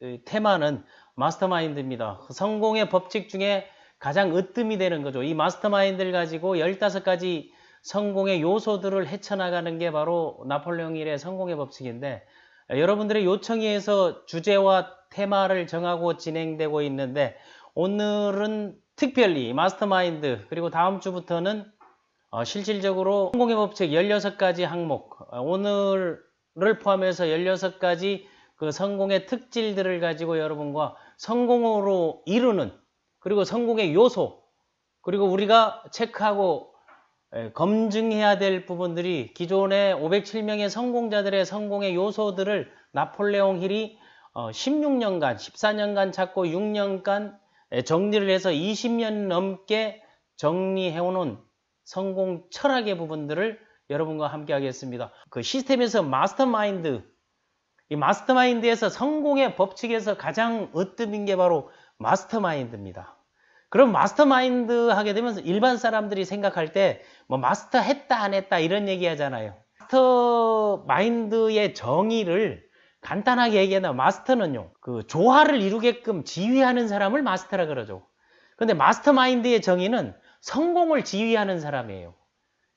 이 테마는 마스터마인드입니다. 성공의 법칙 중에 가장 으뜸이 되는 거죠. 이 마스터마인드를 가지고 15가지 성공의 요소들을 헤쳐나가는 게 바로 나폴레옹 힐의 성공의 법칙인데 여러분들의 요청에 의해서 주제와 테마를 정하고 진행되고 있는데 오늘은 특별히 마스터마인드 그리고 다음 주부터는 어, 실질적으로 성공의 법칙 16가지 항목 어, 오늘을 포함해서 16가지 그 성공의 특질들을 가지고 여러분과 성공으로 이루는 그리고 성공의 요소 그리고 우리가 체크하고 에, 검증해야 될 부분들이 기존의 507명의 성공자들의 성공의 요소들을 나폴레옹 힐이 어, 16년간, 14년간 찾고 6년간 에, 정리를 해서 20년 넘게 정리해오는 성공 철학의 부분들을 여러분과 함께 하겠습니다. 그 시스템에서 마스터마인드, 이 마스터마인드에서 성공의 법칙에서 가장 으뜸인 게 바로 마스터마인드입니다. 그럼 마스터마인드 하게 되면 일반 사람들이 생각할 때 뭐 마스터 했다 안 했다 이런 얘기 하잖아요. 마스터마인드의 정의를 간단하게 얘기하면 마스터는요. 그 조화를 이루게끔 지휘하는 사람을 마스터라 그러죠. 근데 마스터마인드의 정의는 성공을 지휘하는 사람이에요.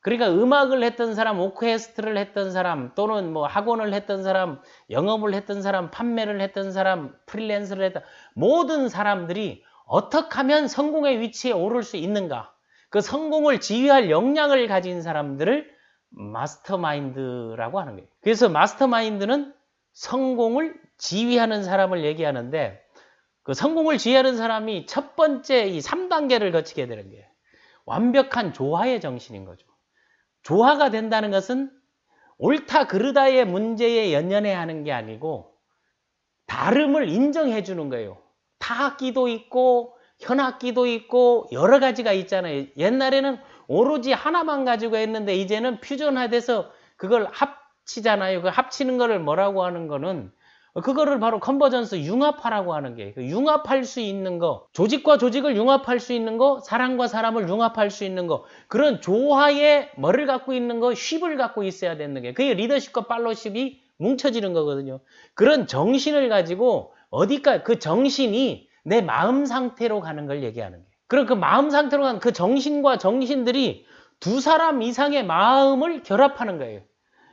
그러니까 음악을 했던 사람, 오케스트를 했던 사람, 또는 뭐 학원을 했던 사람, 영업을 했던 사람, 판매를 했던 사람, 프리랜서를 했던 모든 사람들이 어떻게 하면 성공의 위치에 오를 수 있는가? 그 성공을 지휘할 역량을 가진 사람들을 마스터마인드라고 하는 거예요. 그래서 마스터마인드는 성공을 지휘하는 사람을 얘기하는데 그 성공을 지휘하는 사람이 첫 번째 이 3단계를 거치게 되는 거예요. 완벽한 조화의 정신인 거죠. 조화가 된다는 것은 옳다 그르다의 문제에 연연해 하는 게 아니고 다름을 인정해 주는 거예요. 타악기도 있고 현악기도 있고 여러 가지가 있잖아요. 옛날에는 오로지 하나만 가지고 했는데 이제는 퓨전화돼서 그걸 합치잖아요. 그 합치는 거를 뭐라고 하는 거는 그거를 바로 컨버전스 융합하라고 하는 게그 융합할 수 있는 거 조직과 조직을 융합할 수 있는 거 사람과 사람을 융합할 수 있는 거 그런 조화의 뭐를 갖고 있는 거 쉽을 갖고 있어야 되는 게 그게 리더십과 팔로십이 뭉쳐지는 거거든요. 그런 정신을 가지고 어디까 그 정신이 내 마음 상태로 가는 걸 얘기하는 거예요 그럼 그 마음 상태로 가는 그 정신과 정신들이 두 사람 이상의 마음을 결합하는 거예요.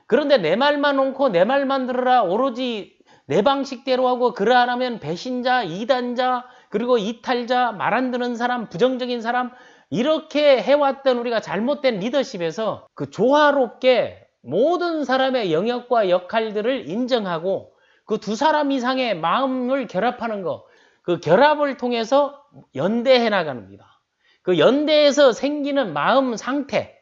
그런데 내 말만 놓고 내 말만 들어라 오로지 내 방식대로 하고 그러하면 배신자, 이단자, 그리고 이탈자, 말 안 듣는 사람, 부정적인 사람 이렇게 해왔던 우리가 잘못된 리더십에서 그 조화롭게 모든 사람의 영역과 역할들을 인정하고 그 두 사람 이상의 마음을 결합하는 거, 그 결합을 통해서 연대해 나갑니다. 그 연대에서 생기는 마음 상태,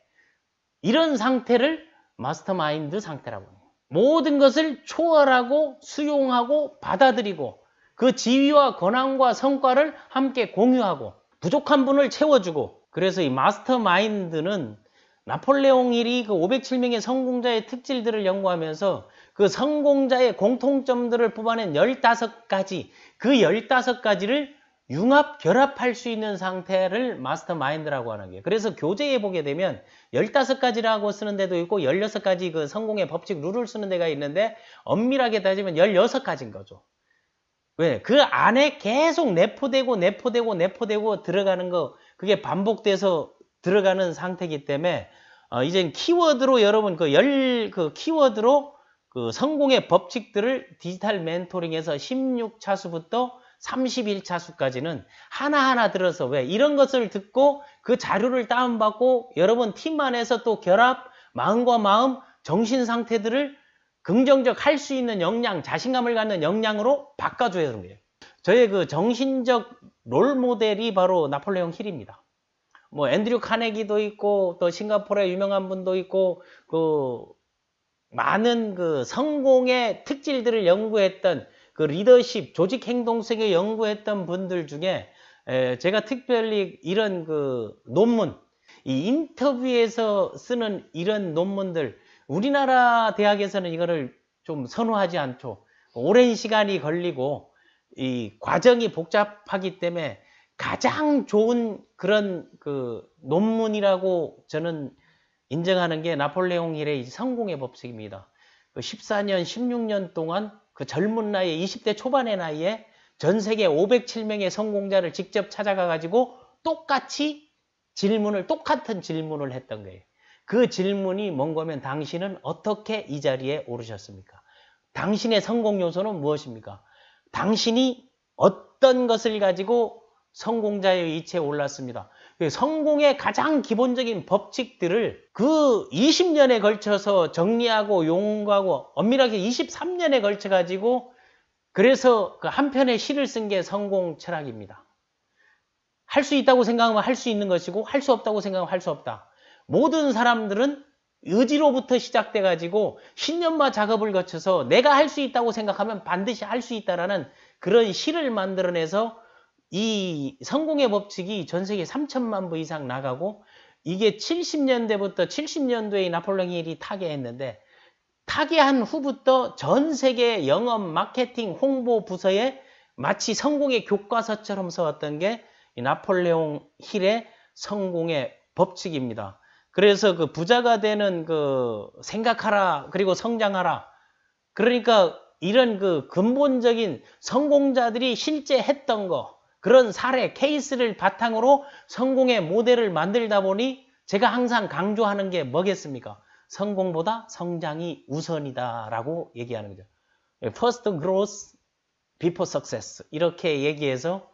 이런 상태를 마스터마인드 상태라고 합니다. 모든 것을 초월하고 수용하고 받아들이고 그 지위와 권한과 성과를 함께 공유하고 부족한 분을 채워주고 그래서 이 마스터 마인드는 나폴레옹 힐이 그 507명의 성공자의 특질들을 연구하면서 그 성공자의 공통점들을 뽑아낸 15가지 그 15가지를 융합, 결합할 수 있는 상태를 마스터 마인드라고 하는 게 그래서 교재에 보게 되면 15가지라고 쓰는 데도 있고 16가지 그 성공의 법칙 룰을 쓰는 데가 있는데 엄밀하게 따지면 16가지인 거죠. 왜? 그 안에 계속 내포되고 내포되고 내포되고 들어가는 거 그게 반복돼서 들어가는 상태이기 때문에 어, 이젠 키워드로 여러분 그 열그 키워드로 그 성공의 법칙들을 디지털 멘토링에서 16차수부터 31차 수까지는 하나하나 들어서 왜 이런 것을 듣고 그 자료를 다운받고 여러분 팀 안에서 또 결합 마음과 마음 정신 상태들을 긍정적 할 수 있는 역량 자신감을 갖는 역량으로 바꿔줘야 하는 거예요. 저의 그 정신적 롤 모델이 바로 나폴레옹 힐입니다. 뭐 앤드류 카네기도 있고 또 싱가포르의 유명한 분도 있고 그 많은 그 성공의 특질들을 연구했던 그 리더십, 조직 행동성에 연구했던 분들 중에 제가 특별히 이런 그 논문, 이 인터뷰에서 쓰는 이런 논문들, 우리나라 대학에서는 이거를 좀 선호하지 않죠. 오랜 시간이 걸리고 이 과정이 복잡하기 때문에 가장 좋은 그런 그 논문이라고 저는 인정하는 게 나폴레옹 힐의 성공의 법칙입니다. 14년, 그 16년 동안 그 젊은 나이에 20대 초반의 나이에 전 세계 507명의 성공자를 직접 찾아가 가지고 똑같이 질문을 똑같은 질문을 했던 거예요. 그 질문이 뭔가면 당신은 어떻게 이 자리에 오르셨습니까? 당신의 성공 요소는 무엇입니까? 당신이 어떤 것을 가지고 성공자의 위치에 올랐습니다. 그 성공의 가장 기본적인 법칙들을 그 20년에 걸쳐서 정리하고 용구하고 엄밀하게 23년에 걸쳐 가지고 그래서 그 한 편의 시를 쓴 게 성공 철학입니다. 할 수 있다고 생각하면 할 수 있는 것이고 할 수 없다고 생각하면 할 수 없다. 모든 사람들은 의지로부터 시작돼 가지고 신년마 작업을 거쳐서 내가 할 수 있다고 생각하면 반드시 할 수 있다라는 그런 시를 만들어내서 이 성공의 법칙이 전 세계 3천만 부 이상 나가고 이게 70년대부터 70년도에 나폴레옹 힐이 타계했는데 타계한 후부터 전 세계 영업, 마케팅, 홍보 부서에 마치 성공의 교과서처럼 써왔던 게 나폴레옹 힐의 성공의 법칙입니다. 그래서 그 부자가 되는 그 생각하라 그리고 성장하라 그러니까 이런 그 근본적인 성공자들이 실제 했던 거 그런 사례 케이스를 바탕으로 성공의 모델을 만들다 보니 제가 항상 강조하는 게 뭐겠습니까? 성공보다 성장이 우선이다라고 얘기하는 거죠. First growth before success 이렇게 얘기해서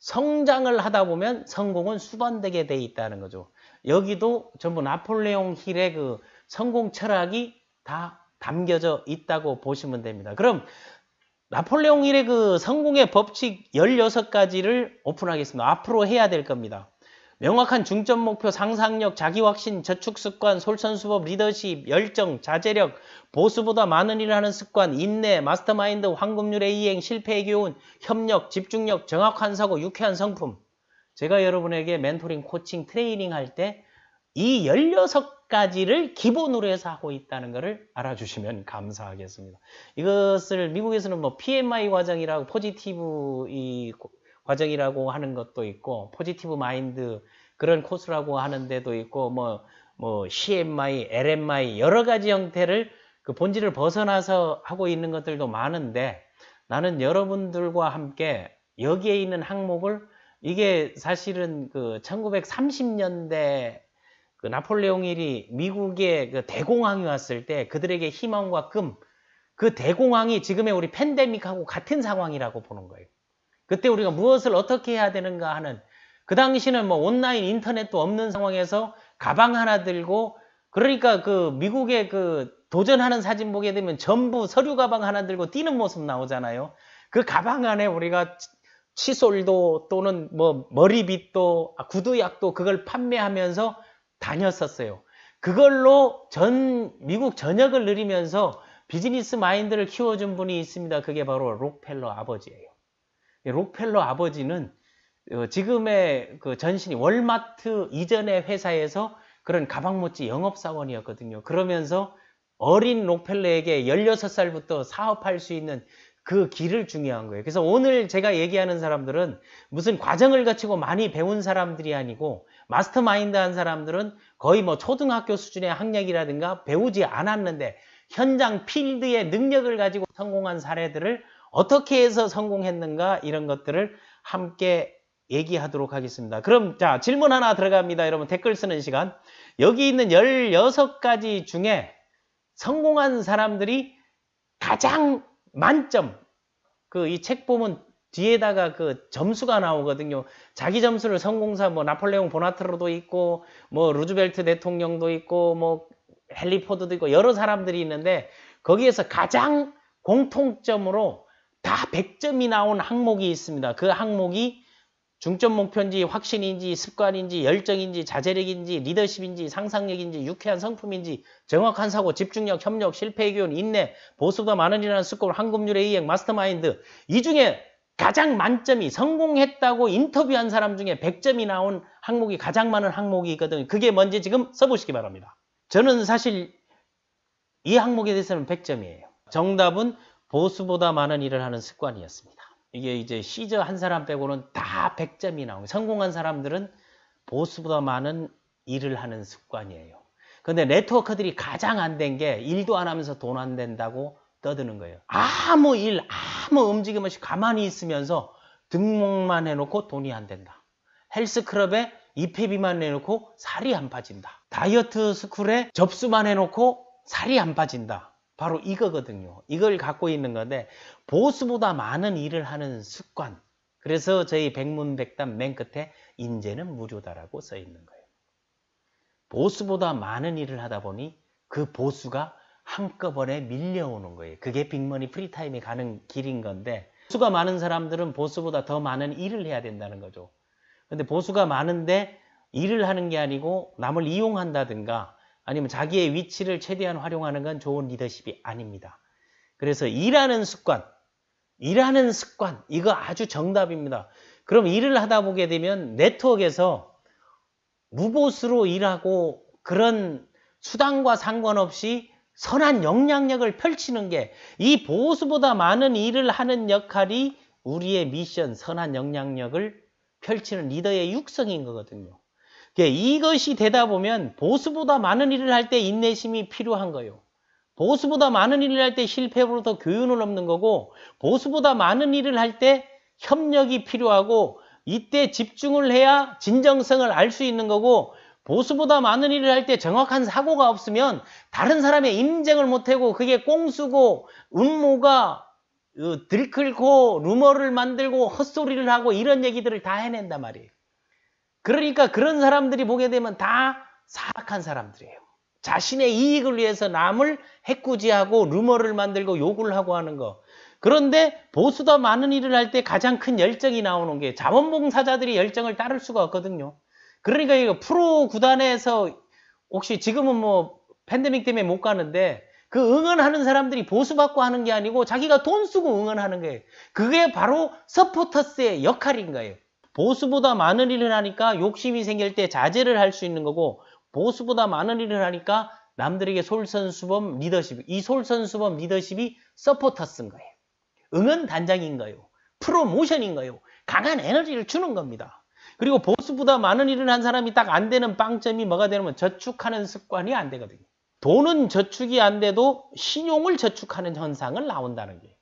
성장을 하다 보면 성공은 수반되게 돼 있다는 거죠. 여기도 전부 나폴레옹 힐의 그 성공 철학이 다 담겨져 있다고 보시면 됩니다. 그럼 나폴레옹 힐의 그 성공의 법칙 16가지를 오픈하겠습니다. 앞으로 해야 될 겁니다. 명확한 중점 목표, 상상력, 자기 확신, 저축 습관, 솔선수법, 리더십, 열정, 자제력, 보수보다 많은 일을 하는 습관, 인내, 마스터마인드, 황금률의 이행, 실패의 교훈, 협력, 집중력, 정확한 사고, 유쾌한 성품. 제가 여러분에게 멘토링, 코칭, 트레이닝 할 때 이 16 가지를 기본으로 해서 하고 있다는 것을 알아주시면 감사하겠습니다. 이것을 미국에서는 뭐 PMI 과정이라고 포지티브 이 과정이라고 하는 것도 있고 포지티브 마인드 그런 코스라고 하는 데도 있고 뭐, 뭐 CMI, LMI 여러 가지 형태를 그 본질을 벗어나서 하고 있는 것들도 많은데 나는 여러분들과 함께 여기에 있는 항목을 이게 사실은 그 1930년대 그 나폴레옹 힐이 미국의 그 대공황이 왔을 때 그들에게 희망과 금, 그 대공황이 지금의 우리 팬데믹하고 같은 상황이라고 보는 거예요. 그때 우리가 무엇을 어떻게 해야 되는가 하는 그 당시는 뭐 온라인 인터넷도 없는 상황에서 가방 하나 들고 그러니까 그 미국의 그 도전하는 사진 보게 되면 전부 서류 가방 하나 들고 뛰는 모습 나오잖아요. 그 가방 안에 우리가 칫솔도 또는 뭐 머리빗도 아, 구두약도 그걸 판매하면서 다녔었어요. 그걸로 전 미국 전역을 누리면서 비즈니스 마인드를 키워준 분이 있습니다. 그게 바로 록펠러 아버지예요. 록펠러 아버지는 어, 지금의 그 전신이 월마트 이전의 회사에서 그런 가방모찌 영업사원이었거든요. 그러면서 어린 록펠러에게 16살부터 사업할 수 있는 그 길을 중요한 거예요. 그래서 오늘 제가 얘기하는 사람들은 무슨 과정을 거치고 많이 배운 사람들이 아니고 마스터 마인드 한 사람들은 거의 뭐 초등학교 수준의 학력이라든가 배우지 않았는데 현장 필드의 능력을 가지고 성공한 사례들을 어떻게 해서 성공했는가 이런 것들을 함께 얘기하도록 하겠습니다. 그럼 자 질문 하나 들어갑니다. 여러분 댓글 쓰는 시간. 여기 있는 16가지 중에 성공한 사람들이 가장 만점 그 이 책 보면 뒤에다가 그 점수가 나오거든요. 자기 점수를 성공사 뭐 나폴레옹 보나트로도 있고 뭐 루즈벨트 대통령도 있고 뭐 헨리 포드도 있고 여러 사람들이 있는데 거기에서 가장 공통점으로 다 100점이 나온 항목이 있습니다. 그 항목이 중점 목표인지 확신인지 습관인지 열정인지 자제력인지 리더십인지 상상력인지 유쾌한 성품인지 정확한 사고 집중력 협력 실패의 교훈 인내 보수가 일이라는 습관 황금률의 이행 마스터마인드 이 중에 가장 만점이 성공했다고 인터뷰한 사람 중에 100점이 나온 항목이 가장 많은 항목이 있거든요. 그게 뭔지 지금 써보시기 바랍니다. 저는 사실 이 항목에 대해서는 100점이에요. 정답은 보수보다 많은 일을 하는 습관이었습니다. 이게 이제 시저 한 사람 빼고는 다 100점이 나오고 성공한 사람들은 보수보다 많은 일을 하는 습관이에요. 근데 네트워크들이 가장 안 된 게 일도 안 하면서 돈 안 된다고 떠드는 거예요. 아무 일, 아무 움직임 없이 가만히 있으면서 등록만 해놓고 돈이 안 된다. 헬스클럽에 입회비만 내놓고 살이 안 빠진다. 다이어트 스쿨에 접수만 해놓고 살이 안 빠진다. 바로 이거거든요. 이걸 갖고 있는 건데 보수보다 많은 일을 하는 습관. 그래서 저희 백문백답 맨 끝에 인재는 무료다라고 써 있는 거예요. 보수보다 많은 일을 하다 보니 그 보수가 한꺼번에 밀려오는 거예요. 그게 빅머니 프리타임이 가는 길인 건데 보수가 많은 사람들은 보수보다 더 많은 일을 해야 된다는 거죠. 근데 보수가 많은데 일을 하는 게 아니고 남을 이용한다든가 아니면 자기의 위치를 최대한 활용하는 건 좋은 리더십이 아닙니다. 그래서 일하는 습관, 일하는 습관, 이거 아주 정답입니다. 그럼 일을 하다 보게 되면 네트워크에서 무보수로 일하고 그런 수단과 상관없이 선한 영향력을 펼치는 게 이 보수보다 많은 일을 하는 역할이 우리의 미션, 선한 영향력을 펼치는 리더의 육성인 거거든요. 이것이 되다 보면 보수보다 많은 일을 할 때 인내심이 필요한 거예요. 보수보다 많은 일을 할 때 실패로부터 교훈을 얻는 거고 보수보다 많은 일을 할 때 협력이 필요하고 이때 집중을 해야 진정성을 알 수 있는 거고 보수보다 많은 일을 할 때 정확한 사고가 없으면 다른 사람의 인정을 못하고 그게 꽁수고 음모가 어, 들끓고 루머를 만들고 헛소리를 하고 이런 얘기들을 다 해낸단 말이에요. 그러니까 그런 사람들이 보게 되면 다 사악한 사람들이에요. 자신의 이익을 위해서 남을 해꾸지하고 루머를 만들고 욕을 하고 하는 거. 그런데 보수더 많은 일을 할 때 가장 큰 열정이 나오는 게 자원봉사자들이 열정을 따를 수가 없거든요. 그러니까 이거 프로 구단에서 혹시 지금은 뭐 팬데믹 때문에 못 가는데 그 응원하는 사람들이 보수받고 하는 게 아니고 자기가 돈 쓰고 응원하는 거예요. 그게 바로 서포터스의 역할인 거예요. 보수보다 많은 일을 하니까 욕심이 생길 때 자제를 할 수 있는 거고 보수보다 많은 일을 하니까 남들에게 솔선수범 리더십 이 솔선수범 리더십이 서포터스인 거예요. 응원 단장인 거예요. 프로모션인 거예요. 강한 에너지를 주는 겁니다. 그리고 보수보다 많은 일을 한 사람이 딱 안 되는 빵점이 뭐가 되냐면 저축하는 습관이 안 되거든요. 돈은 저축이 안 돼도 신용을 저축하는 현상을 나온다는 게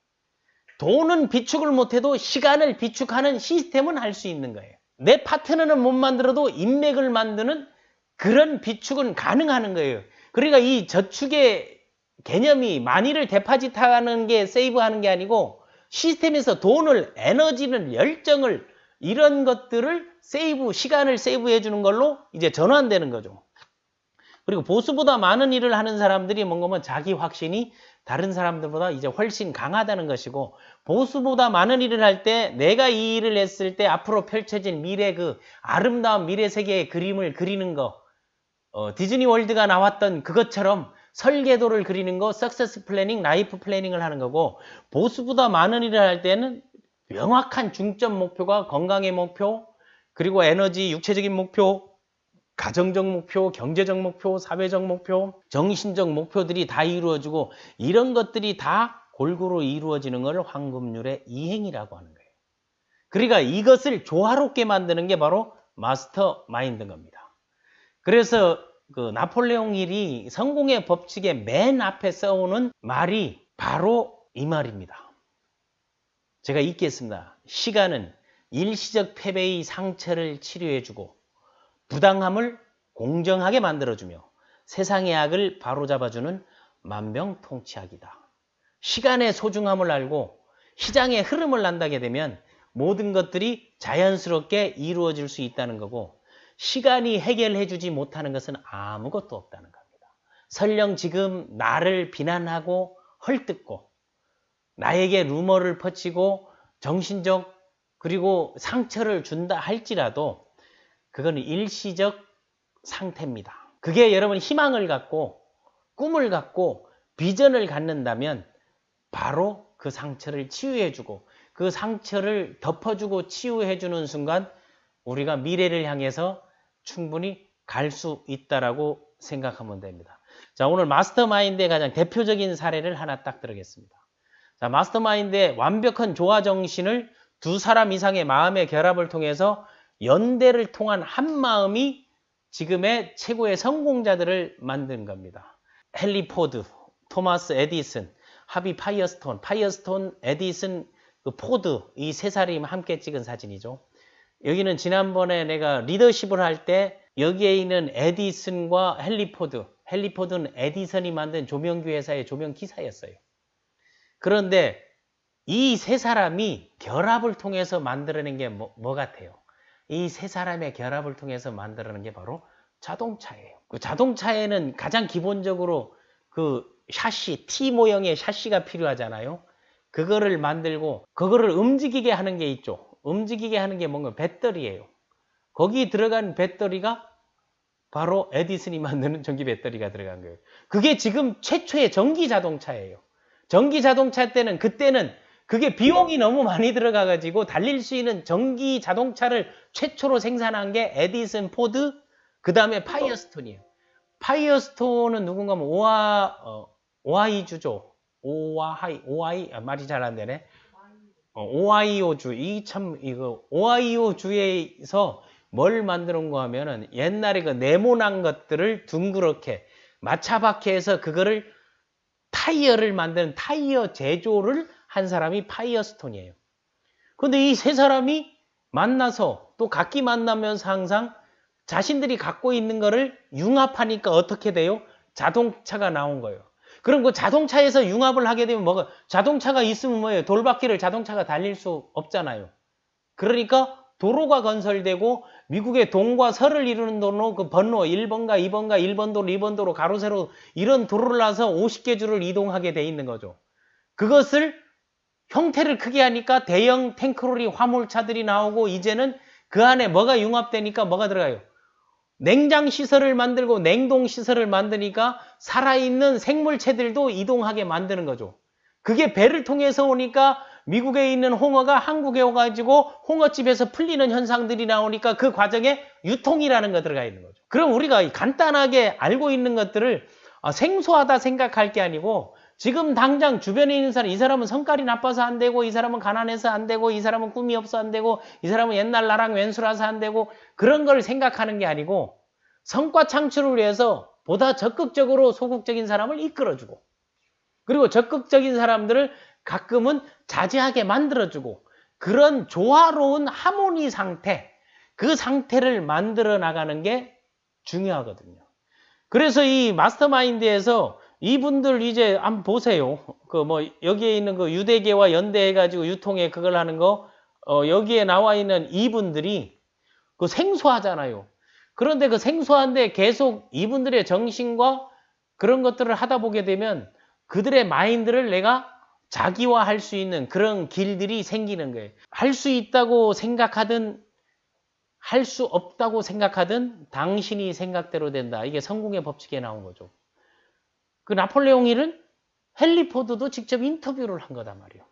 돈은 비축을 못해도 시간을 비축하는 시스템은 할 수 있는 거예요. 내 파트너는 못 만들어도 인맥을 만드는 그런 비축은 가능하는 거예요. 그러니까 이 저축의 개념이 만일을 데파짓하는 게 세이브하는 게 아니고 시스템에서 돈을 에너지를 열정을 이런 것들을 세이브 시간을 세이브해 주는 걸로 이제 전환되는 거죠. 그리고 보수보다 많은 일을 하는 사람들이 뭔가 면 자기 확신이 다른 사람들보다 이제 훨씬 강하다는 것이고 보수보다 많은 일을 할 때 내가 이 일을 했을 때 앞으로 펼쳐질 미래 그 아름다운 미래 세계의 그림을 그리는 거 어, 디즈니 월드가 나왔던 그것처럼 설계도를 그리는 거 석세스 플래닝, 라이프 플래닝을 하는 거고 보수보다 많은 일을 할 때는 명확한 중점 목표가 건강의 목표 그리고 에너지 육체적인 목표 가정적 목표, 경제적 목표, 사회적 목표, 정신적 목표들이 다 이루어지고 이런 것들이 다 골고루 이루어지는 걸 황금률의 이행이라고 하는 거예요. 그러니까 이것을 조화롭게 만드는 게 바로 마스터 마인드인 겁니다. 그래서 그 나폴레옹 힐이 성공의 법칙의 맨 앞에 써오는 말이 바로 이 말입니다. 제가 읽겠습니다. 시간은 일시적 패배의 상처를 치료해주고 부당함을 공정하게 만들어주며 세상의 악을 바로잡아주는 만병통치약이다. 시간의 소중함을 알고 시장의 흐름을 안다게 되면 모든 것들이 자연스럽게 이루어질 수 있다는 거고 시간이 해결해주지 못하는 것은 아무것도 없다는 겁니다. 설령 지금 나를 비난하고 헐뜯고 나에게 루머를 퍼치고 정신적 그리고 상처를 준다 할지라도 그건 일시적 상태입니다. 그게 여러분 희망을 갖고 꿈을 갖고 비전을 갖는다면 바로 그 상처를 치유해주고 그 상처를 덮어주고 치유해주는 순간 우리가 미래를 향해서 충분히 갈 수 있다라고 생각하면 됩니다. 자, 오늘 마스터마인드의 가장 대표적인 사례를 하나 딱 들어겠습니다. 자, 마스터마인드의 완벽한 조화 정신을 두 사람 이상의 마음의 결합을 통해서 연대를 통한 한 마음이 지금의 최고의 성공자들을 만든 겁니다. 헨리 포드, 토마스 에디슨, 합이 파이어스톤, 파이어스톤, 에디슨, 그 포드 이 세 사람이 함께 찍은 사진이죠. 여기는 지난번에 내가 리더십을 할 때 여기에 있는 에디슨과 헨리 포드, 헨리 포드는 에디슨이 만든 조명기 회사의 조명 기사였어요. 그런데 이 세 사람이 결합을 통해서 만들어낸 게뭐 같아요? 이 세 사람의 결합을 통해서 만들어낸 게 바로 자동차예요. 그 자동차에는 가장 기본적으로 그 샤시, T 모형의 샤시가 필요하잖아요. 그거를 만들고 그거를 움직이게 하는 게 있죠. 움직이게 하는 게 뭔가 배터리예요. 거기 들어간 배터리가 바로 에디슨이 만드는 전기 배터리가 들어간 거예요. 그게 지금 최초의 전기 자동차예요. 전기 자동차 때는 그때는 그게 비용이 너무 많이 들어가 가지고 달릴 수 있는 전기 자동차를 최초로 생산한 게 에디슨 포드 그 다음에 파이어스톤이에요. 파이어스톤은 누군가 하면 오하 어, 오하이주죠. 오하이 오하이 아, 말이 잘 안 되네. 어, 오하이오주 이 참 이거 오하이오주에서 뭘 만드는 거 하면은 옛날에 그 네모난 것들을 둥그렇게 마차박해서 그거를 타이어를 만드는 타이어 제조를 한 사람이 파이어스톤이에요. 근데 이 세 사람이 만나서 또 각기 만나면서 항상 자신들이 갖고 있는 거를 융합하니까 어떻게 돼요? 자동차가 나온 거예요. 그럼 그 자동차에서 융합을 하게 되면 뭐가 자동차가 있으면 뭐예요? 돌바퀴를 자동차가 달릴 수 없잖아요. 그러니까 도로가 건설되고 미국의 동과 서를 이루는 도로 그 번호 1번가 2번가 1번 도로 2번 도로 가로 세로 이런 도로를 놔서 50개 주를 이동하게 돼 있는 거죠. 그것을 형태를 크게 하니까 대형 탱크로리 화물차들이 나오고 이제는 그 안에 뭐가 융합되니까 뭐가 들어가요? 냉장 시설을 만들고 냉동 시설을 만드니까 살아있는 생물체들도 이동하게 만드는 거죠. 그게 배를 통해서 오니까 미국에 있는 홍어가 한국에 와가지고 홍어집에서 풀리는 현상들이 나오니까 그 과정에 유통이라는 거 들어가 있는 거죠. 그럼 우리가 간단하게 알고 있는 것들을 아, 생소하다 생각할 게 아니고 지금 당장 주변에 있는 사람, 이 사람은 성깔이 나빠서 안 되고, 이 사람은 가난해서 안 되고, 이 사람은 꿈이 없어 안 되고, 이 사람은 옛날 나랑 왼수라서 안 되고, 그런 걸 생각하는 게 아니고, 성과 창출을 위해서 보다 적극적으로 소극적인 사람을 이끌어주고, 그리고 적극적인 사람들을 가끔은 자제하게 만들어주고, 그런 조화로운 하모니 상태, 그 상태를 만들어 나가는 게 중요하거든요. 그래서 이 마스터마인드에서 이분들 이제 한번 보세요. 그 뭐 여기에 있는 그 유대계와 연대해 가지고 유통에 그걸 하는 거 어, 여기에 나와 있는 이분들이 그 생소하잖아요. 그런데 그 생소한데 계속 이분들의 정신과 그런 것들을 하다 보게 되면 그들의 마인드를 내가 자기화할 수 있는 그런 길들이 생기는 거예요. 할 수 있다고 생각하든 할 수 없다고 생각하든 당신이 생각대로 된다. 이게 성공의 법칙에 나온 거죠. 그 나폴레옹 힐은 헨리 포드도 직접 인터뷰를 한 거단 말이에요.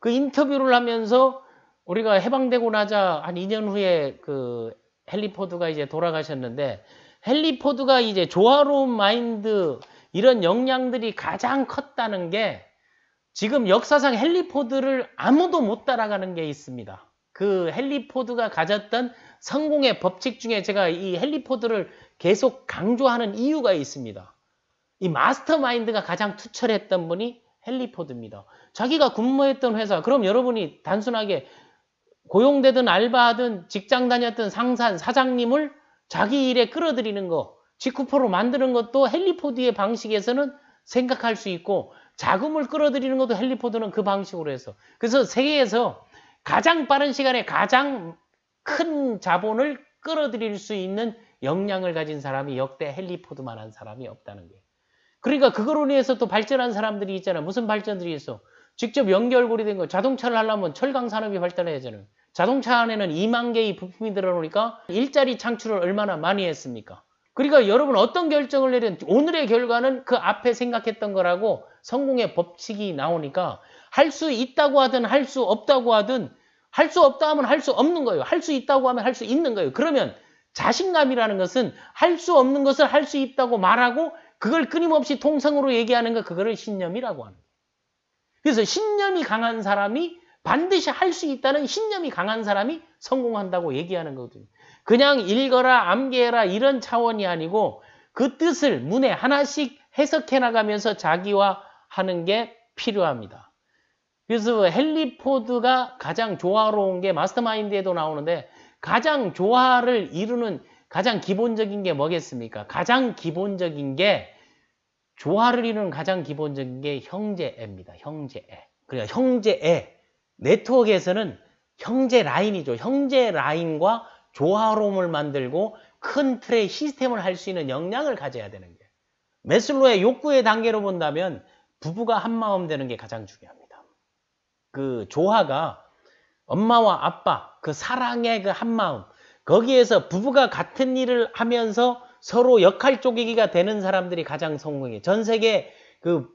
그 인터뷰를 하면서 우리가 해방되고 나자 한 2년 후에 그 헨리 포드가 이제 돌아가셨는데 헨리 포드가 이제 조화로운 마인드 이런 역량들이 가장 컸다는 게 지금 역사상 헨리 포드를 아무도 못 따라가는 게 있습니다. 그 헨리 포드가 가졌던 성공의 법칙 중에 제가 이 헨리 포드를 계속 강조하는 이유가 있습니다. 이 마스터 마인드가 가장 투철했던 분이 헨리 포드입니다. 자기가 근무했던 회사, 그럼 여러분이 단순하게 고용되든 알바하든 직장 다녔던 상산, 사장님을 자기 일에 끌어들이는 거, 직후포로 만드는 것도 헨리 포드의 방식에서는 생각할 수 있고 자금을 끌어들이는 것도 헨리 포드는 그 방식으로 해서 그래서 세계에서 가장 빠른 시간에 가장 큰 자본을 끌어들일 수 있는 역량을 가진 사람이 역대 헨리 포드만한 사람이 없다는 거예요. 그러니까 그걸로 인해서 또 발전한 사람들이 있잖아요. 무슨 발전들이 있어? 직접 연결고리 된 거. 자동차를 하려면 철강 산업이 발달해야 되는. 자동차 안에는 2만 개의 부품이 들어오니까 일자리 창출을 얼마나 많이 했습니까? 그러니까 여러분 어떤 결정을 내든 오늘의 결과는 그 앞에 생각했던 거라고 성공의 법칙이 나오니까 할 수 있다고 하든 할 수 없다고 하든 할 수 없다 하면 할 수 없는 거예요. 할 수 있다고 하면 할 수 있는 거예요. 그러면 자신감이라는 것은 할 수 없는 것을 할 수 있다고 말하고 그걸 끊임없이 통성으로 얘기하는 거 그거를 신념이라고 하는. 그래서 신념이 강한 사람이 반드시 할 수 있다는 신념이 강한 사람이 성공한다고 얘기하는 거거든요. 그냥 읽어라, 암기해라 이런 차원이 아니고 그 뜻을 문에 하나씩 해석해 나가면서 자기화 하는 게 필요합니다. 그래서 헨리 포드가 가장 조화로운 게 마스터마인드에도 나오는데 가장 조화를 이루는 가장 기본적인 게 뭐겠습니까? 가장 기본적인 게 조화를 이루는 가장 기본적인 게 형제애입니다. 형제애. 그러니까 형제애. 네트워크에서는 형제 라인이죠. 형제 라인과 조화로움을 만들고 큰 틀의 시스템을 할 수 있는 역량을 가져야 되는 게. 메슬로의 욕구의 단계로 본다면 부부가 한 마음 되는 게 가장 중요합니다. 그 조화가 엄마와 아빠, 그 사랑의 그 한 마음, 거기에서 부부가 같은 일을 하면서 서로 역할 쪼개기가 되는 사람들이 가장 성공해. 전 세계 그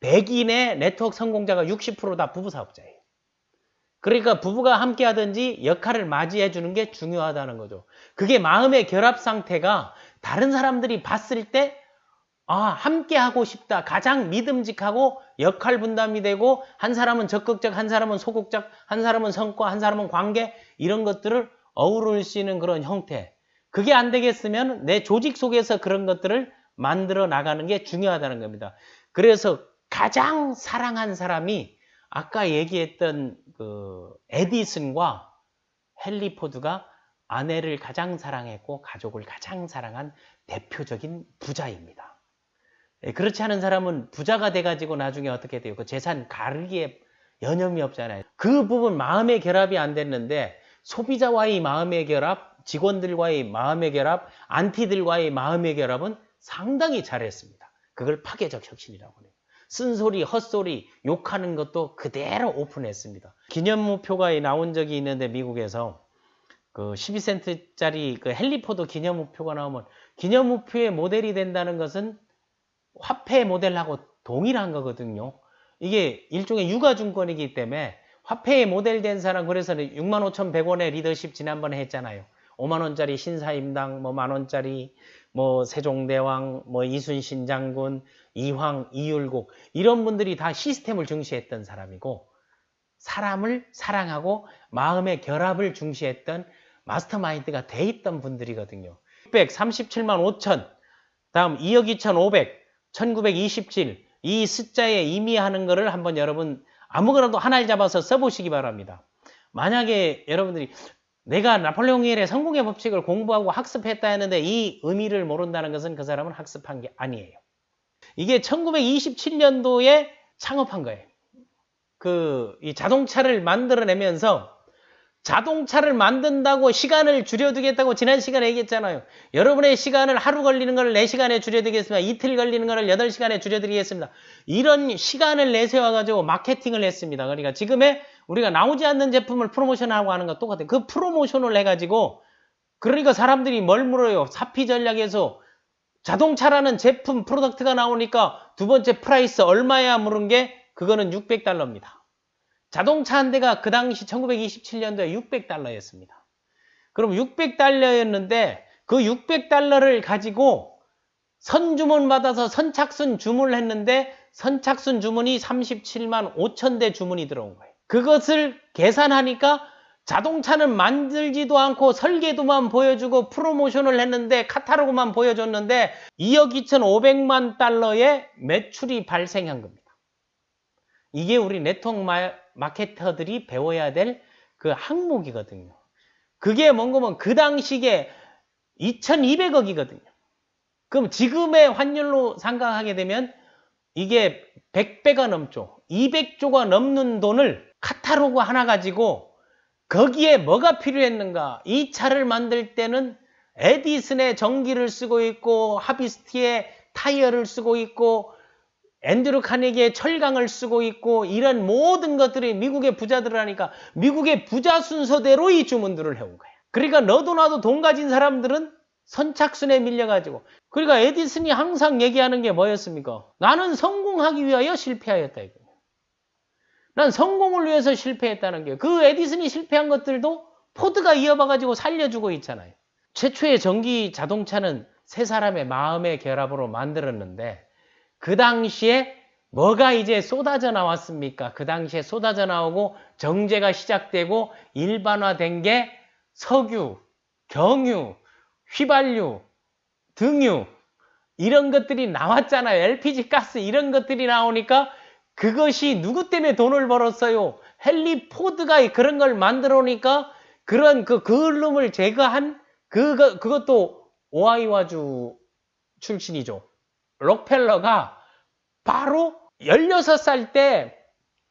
백인의 네트워크 성공자가 60%다 부부 사업자예요. 그러니까 부부가 함께 하든지 역할을 맞이해 주는 게 중요하다는 거죠. 그게 마음의 결합 상태가 다른 사람들이 봤을 때 아, 함께 하고 싶다. 가장 믿음직하고 역할 분담이 되고 한 사람은 적극적, 한 사람은 소극적, 한 사람은 성과, 한 사람은 관계 이런 것들을 어우를 수 있는 그런 형태. 그게 안 되겠으면 내 조직 속에서 그런 것들을 만들어 나가는 게 중요하다는 겁니다. 그래서 가장 사랑한 사람이 아까 얘기했던 그 에디슨과 헨리 포드가 아내를 가장 사랑했고 가족을 가장 사랑한 대표적인 부자입니다. 예, 그렇지 않은 사람은 부자가 돼가지고 나중에 어떻게 돼요? 그 재산 가르기에 여념이 없잖아요. 그 부분 마음의 결합이 안 됐는데 소비자와의 마음의 결합, 직원들과의 마음의 결합, 안티들과의 마음의 결합은 상당히 잘했습니다. 그걸 파괴적 혁신이라고 해요. 쓴소리, 헛소리, 욕하는 것도 그대로 오픈했습니다. 기념무표가 나온 적이 있는데 미국에서 그 12센트짜리 그 헬리포드 기념우표가 나오면 기념우표의 모델이 된다는 것은 화폐 모델하고 동일한 거거든요. 이게 일종의 유가증권이기 때문에 화폐의 모델 된 사람 그래서 65,100원의 리더십 지난번에 했잖아요. 5만 원짜리 신사임당, 뭐 만 원짜리, 뭐 세종대왕, 뭐 이순신 장군, 이황, 이율곡 이런 분들이 다 시스템을 중시했던 사람이고 사람을 사랑하고 마음의 결합을 중시했던 마스터마인드가 돼 있던 분들이거든요. 637만 5천, 다음 2억 2,500, 1927, 이 숫자에 의미하는 것을 한번 여러분 아무거나도 하나를 잡아서 써보시기 바랍니다. 만약에 여러분들이 내가 나폴레옹 힐의 성공의 법칙을 공부하고 학습했다 했는데 이 의미를 모른다는 것은 그 사람은 학습한 게 아니에요. 이게 1927년도에 창업한 거예요. 그, 이 자동차를 만들어내면서 자동차를 만든다고 시간을 줄여두겠다고 지난 시간에 얘기했잖아요. 여러분의 시간을 하루 걸리는 걸 4시간에 줄여드리겠습니다. 이틀 걸리는 걸 8시간에 줄여드리겠습니다. 이런 시간을 내세워가지고 마케팅을 했습니다. 그러니까 지금의 우리가 나오지 않는 제품을 프로모션하고 하는 것 똑같아요. 그 프로모션을 해가지고 그러니까 사람들이 뭘 물어요. 사피 전략에서 자동차라는 제품 프로덕트가 나오니까 두 번째 프라이스 얼마야 물은 게 그거는 600달러입니다. 자동차 한 대가 그 당시 1927년도에 600달러였습니다. 그럼 600달러였는데 그 600달러를 가지고 선주문 받아서 선착순 주문을 했는데 선착순 주문이 37만 5천 대 주문이 들어온 거예요. 그것을 계산하니까 자동차는 만들지도 않고 설계도만 보여주고 프로모션을 했는데 카타로그만 보여줬는데 2억 2천5백만 달러의 매출이 발생한 겁니다. 이게 우리 네트워크 마케터들이 배워야 될 그 항목이거든요. 그게 뭔가 면 그 당시에 2200억이거든요. 그럼 지금의 환율로 생각하게 되면 이게 100배가 넘죠. 200조가 넘는 돈을 카타로그 하나 가지고 거기에 뭐가 필요했는가? 이 차를 만들 때는 에디슨의 전기를 쓰고 있고 하비스티의 타이어를 쓰고 있고 앤드루 카네기의 철강을 쓰고 있고 이런 모든 것들이 미국의 부자들 하니까 미국의 부자 순서대로 이 주문들을 해온 거야. 그러니까 너도 나도 돈 가진 사람들은 선착순에 밀려가지고 그러니까 에디슨이 항상 얘기하는 게 뭐였습니까? 나는 성공하기 위하여 실패하였다 이거예요. 난 성공을 위해서 실패했다는 게 그 에디슨이 실패한 것들도 포드가 이어봐가지고 살려주고 있잖아요. 최초의 전기 자동차는 세 사람의 마음의 결합으로 만들었는데 그 당시에 뭐가 이제 쏟아져 나왔습니까? 그 당시에 쏟아져 나오고 정제가 시작되고 일반화된 게 석유, 경유, 휘발유, 등유 이런 것들이 나왔잖아요. LPG 가스 이런 것들이 나오니까 그것이 누구 때문에 돈을 벌었어요? 헨리 포드가 그런 걸 만들어 놓으니까 그런 그 그을름을 제거한 그거 그것도 오하이오주 출신이죠. 록펠러가 바로 16살 때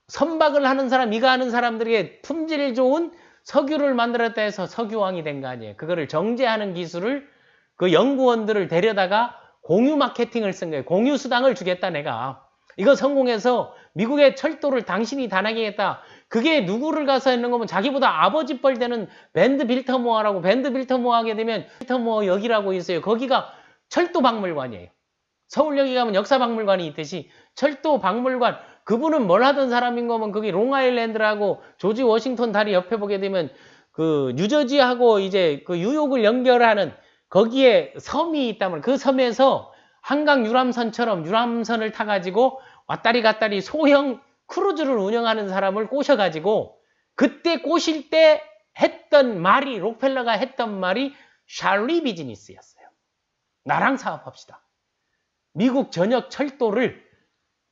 선박을 하는 사람, 이가 하는 사람들에게 품질 좋은 석유를 만들었다 해서 석유왕이 된 거 아니에요. 그거를 정제하는 기술을 그 연구원들을 데려다가 공유 마케팅을 쓴 거예요. 공유 수당을 주겠다 내가. 이거 성공해서 미국의 철도를 당신이 단하게했다. 그게 누구를 가서 했는 거면 자기보다 아버지 뻘 되는 밴드 빌터모어라고 밴드 빌터모어 하게 되면 빌터모어 역이라고 있어요. 거기가 철도 박물관이에요. 서울역에 가면 역사박물관이 있듯이 철도 박물관 그분은 뭘 하던 사람인 거면 거기 롱아일랜드라고 조지 워싱턴 다리 옆에 보게 되면 그 뉴저지하고 이제 그 뉴욕을 연결하는 거기에 섬이 있다면 그 섬에서 한강 유람선처럼 유람선을 타가지고 왔다리 갔다리 소형 크루즈를 운영하는 사람을 꼬셔가지고 그때 꼬실 때 했던 말이 록펠러가 했던 말이 샬리 비즈니스였어요. 나랑 사업합시다. 미국 전역 철도를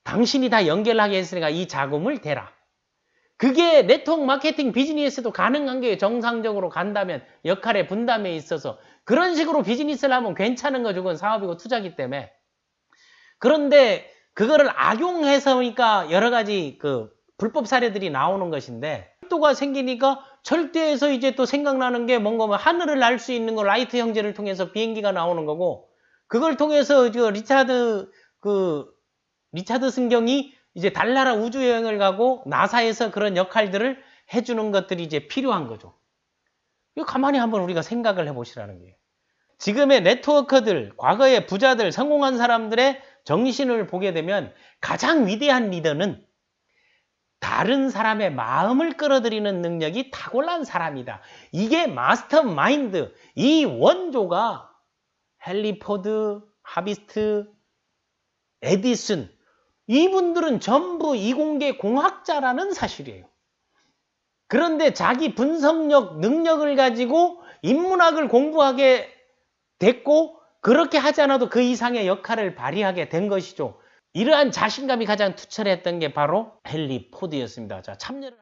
당신이 다 연결하게 했으니까 이 자금을 대라. 그게 네트워크 마케팅 비즈니스도 가능한 게 정상적으로 간다면 역할의 분담에 있어서 그런 식으로 비즈니스를 하면 괜찮은 거죠. 그건 사업이고 투자기 때문에. 그런데 그거를 악용해서니까 여러 가지 그 불법 사례들이 나오는 것인데 철도가 생기니까 철도에서 이제 또 생각나는 게 뭔가 뭐 하늘을 날 수 있는 거 라이트 형제를 통해서 비행기가 나오는 거고 그걸 통해서 저 리차드 그 리차드 승경이 이제 달나라 우주 여행을 가고 나사에서 그런 역할들을 해주는 것들이 이제 필요한 거죠. 이거 가만히 한번 우리가 생각을 해보시라는 거예요. 지금의 네트워커들, 과거의 부자들, 성공한 사람들의 정신을 보게 되면 가장 위대한 리더는 다른 사람의 마음을 끌어들이는 능력이 탁월한 사람이다. 이게 마스터 마인드. 이 원조가 헨리 포드, 하비스트, 에디슨 이분들은 전부 이공계 공학자라는 사실이에요. 그런데 자기 분석력, 능력을 가지고 인문학을 공부하게 됐고 그렇게 하지 않아도 그 이상의 역할을 발휘하게 된 것이죠. 이러한 자신감이 가장 투철했던 게 바로 헨리 포드였습니다. 자, 참여를